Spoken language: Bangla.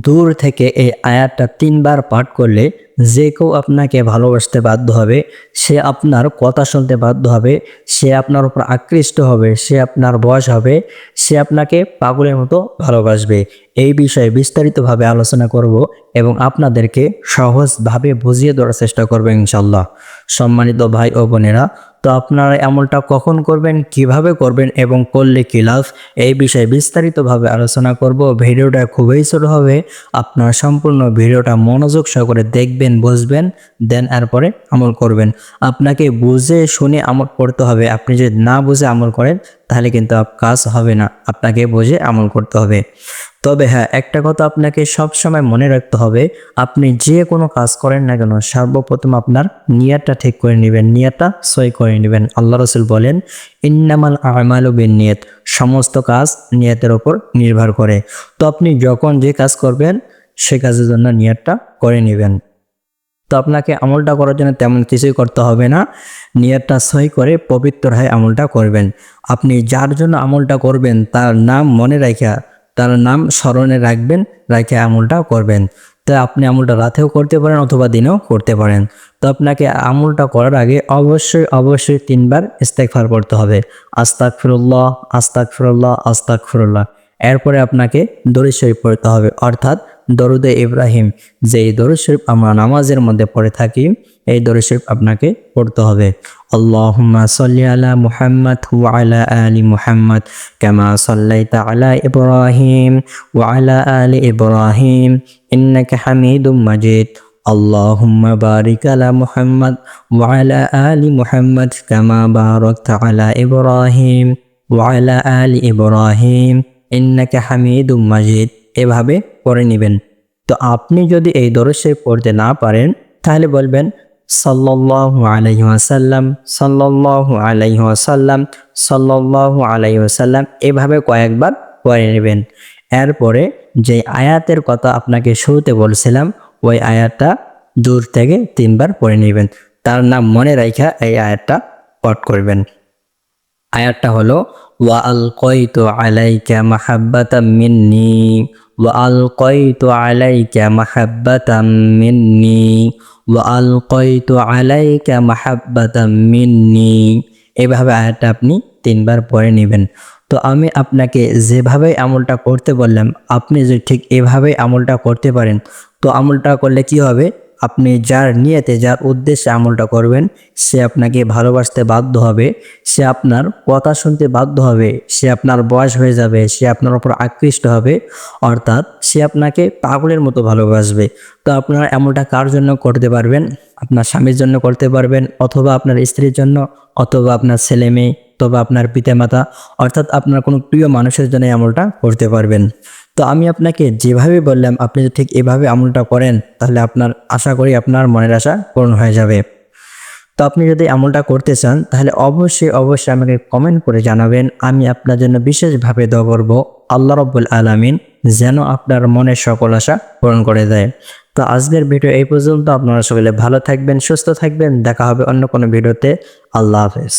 দূর থেকে এই আয়াতটা তিনবার পাঠ করলে যে কেউ আপনাকে ভালোবাসতে বাধ্য হবে, সে আপনার কথা শুনতে বাধ্য হবে, সে আপনার উপর আকৃষ্ট হবে, সে আপনার বয়স হবে সে আপনাকে পাগলের মতো ভালোবাসবে। এই বিষয়ে বিস্তারিতভাবে আলোচনা করব এবং আপনাদেরকে সহজভাবে বুঝিয়ে দেওয়ার চেষ্টা করব ইনশাল্লাহ সম্মানিত ভাই ও বোনেরা, তো আপনারা এমনটা কখন করবেন, কীভাবে করবেন এবং করলে কি লাভ, এই বিষয়ে বিস্তারিতভাবে আলোচনা করব। ভিডিওটা খুবই ছোট হবে, আপনারা সম্পূর্ণ ভিডিওটা মনোযোগ সহকারে দেখবেন, বুঝবেন, দেন এরপরে আমল করবেন। আপনাকে বুঝে শুনে আমল করতে হবে। আপনি যদি না বুঝে আমল করেন তাহলে কিন্তু কাজ হবে না। আপনাকে বুঝে আমল করতে হবে। তবে হ্যাঁ একটা কথা আপনাকে সবসময় মনে রাখতে হবে, আপনি যে কোনো কাজ করেন না কেন, সর্বপ্রথম আপনার নিয়াতটা ঠিক করে নেবেন, নিয়াতটা সই করে নেবেন। আল্লাহ রসুল বলেন, ইন্নামাল আমাল বিন নিয়ত সমস্ত কাজ নিয়তের ওপর নির্ভর করে। তো আপনি যখন যে কাজ করবেন, সে কাজের জন্য নিয়াতটা করে নেবেন। তো আপনাকে আমলটা করার জন্য তেমন কিছুই করতে হবে না। নিয়তটা সই করে পবিত্র হয়ে আমলটা করবেন। আপনি যার জন্য আমলটা করবেন, তার নাম মনে রাখা, তার নাম স্মরণে রাখবেন, রাখে আমলটা করবেন। তো আপনি আমলটা রাতেও করতে পারেন অথবা দিনেও করতে পারেন। তো আপনাকে আমলটা করার আগে অবশ্যই অবশ্যই তিনবার ইস্তেকফার করতে হবে। আস্তাক ফিরুল্লাহ আস্তাক ফিরুল্লাহ আস্তাক ফিরুল্লাহ এরপরে আপনাকে দরুদ শরীফ পড়তে হবে। অর্থাৎ দরুদে ইব্রাহিম যে এই দরুদ শরীফ আমরা নামাজের মধ্যে পড়ে থাকি এই দরুদ শরীফ আপনাকে পড়তে হবে আল্লাহুম্মা সাল্লি আলা মুহাম্মদ ওয়া আলা আলি মুহাম্মদ কামা সাল্লাইতা আলা ইব্রাহিম ওয়া আলা আলি ইব্রাহিম ইন্নাকা হামিদুম মাজিদ اللهم بارك على محمد وعلى آل محمد كما باركت على إبراهيم وعلى آل إبراهيم ইন্নাকা হামিদুম মাজিদ এভাবে পড়ে নেবেন। তো আপনি যদি এই দরসে পড়তে না পারেন, তাহলে বলবেন, সাল্লাল্লাহু আলাইহি ওয়াসাল্লাম, সাল্লাল্লাহু আলাইহি ওয়াসাল্লাম এভাবে কয়েকবার পড়ে নেবেন। এরপরে যে আয়াতের কথা আপনাকে শুরুতে বলছিলাম, ওই আয়াতটা দূর থেকে তিনবার পড়ে নেবেন। তার নাম মনে রাখা এই আয়াতটা পট করবেন। আয়াতটা হলো, ওয়া আল কয়তু আলাইকা মাহাব্বাতাম মিন্নি ওয়া আল কয়তু আলাইকা মাহাব্বাতাম মিন্নি ওয়া আল কয়তু আলাইকা মাহাব্বাতাম মিন্নি এভাবে আয়াতটা আপনি তিনবার পড়ে নেবেন। তো আমি আপনাকে যেভাবে আমলটা করতে বললাম, আপনি যদি ঠিক এভাবে আমলটা করতে পারেন, তো আমলটা করলে কি হবে? আপনি যার নিয়েতে, যার উদ্দেশ্যে আমলটা করবেন, সে আপনাকে ভালোবাসতে বাধ্য হবে, সে আপনার কথা শুনতে বাধ্য হবে, সে আপনার বয়স হয়ে যাবে, সে আপনার উপর আকৃষ্ট হবে, অর্থাৎ সে আপনাকে পাগলের মতো ভালোবাসবে। তো আপনারা এমনটা কার জন্য করতে পারবেন? আপনার স্বামীর জন্য করতে পারবেন, অথবা আপনার স্ত্রীর জন্য, অথবা আপনার ছেলে মেয়ে, অথবা আপনার পিতামাতা, অর্থাৎ আপনার কোনো প্রিয় মানুষের জন্য আমলটা করতে পারবেন। তো আমি আপনাকে যেভাবে বললাম, আপনি যদি ঠিক এভাবে আমলটা করেন, তাহলে আপনার, আশা করি আপনার মনের আশা পূরণ হয়ে যাবে। তো আপনি যদি আমলটা করতে চান, তাহলে অবশ্যই অবশ্যই আমাকে কমেন্ট করে জানাবেন। আমি আপনার জন্য বিশেষভাবে দোয়া করব, আল্লাহ রব্বুল আলামিন যেন আপনার মনের সকল আশা পূরণ করে দেয়। তো আজকের ভিডিও এই পর্যন্ত। আপনারা সকলে ভালো থাকবেন, সুস্থ থাকবেন। দেখা হবে অন্য কোনো ভিডিওতে। আল্লাহ হাফেজ।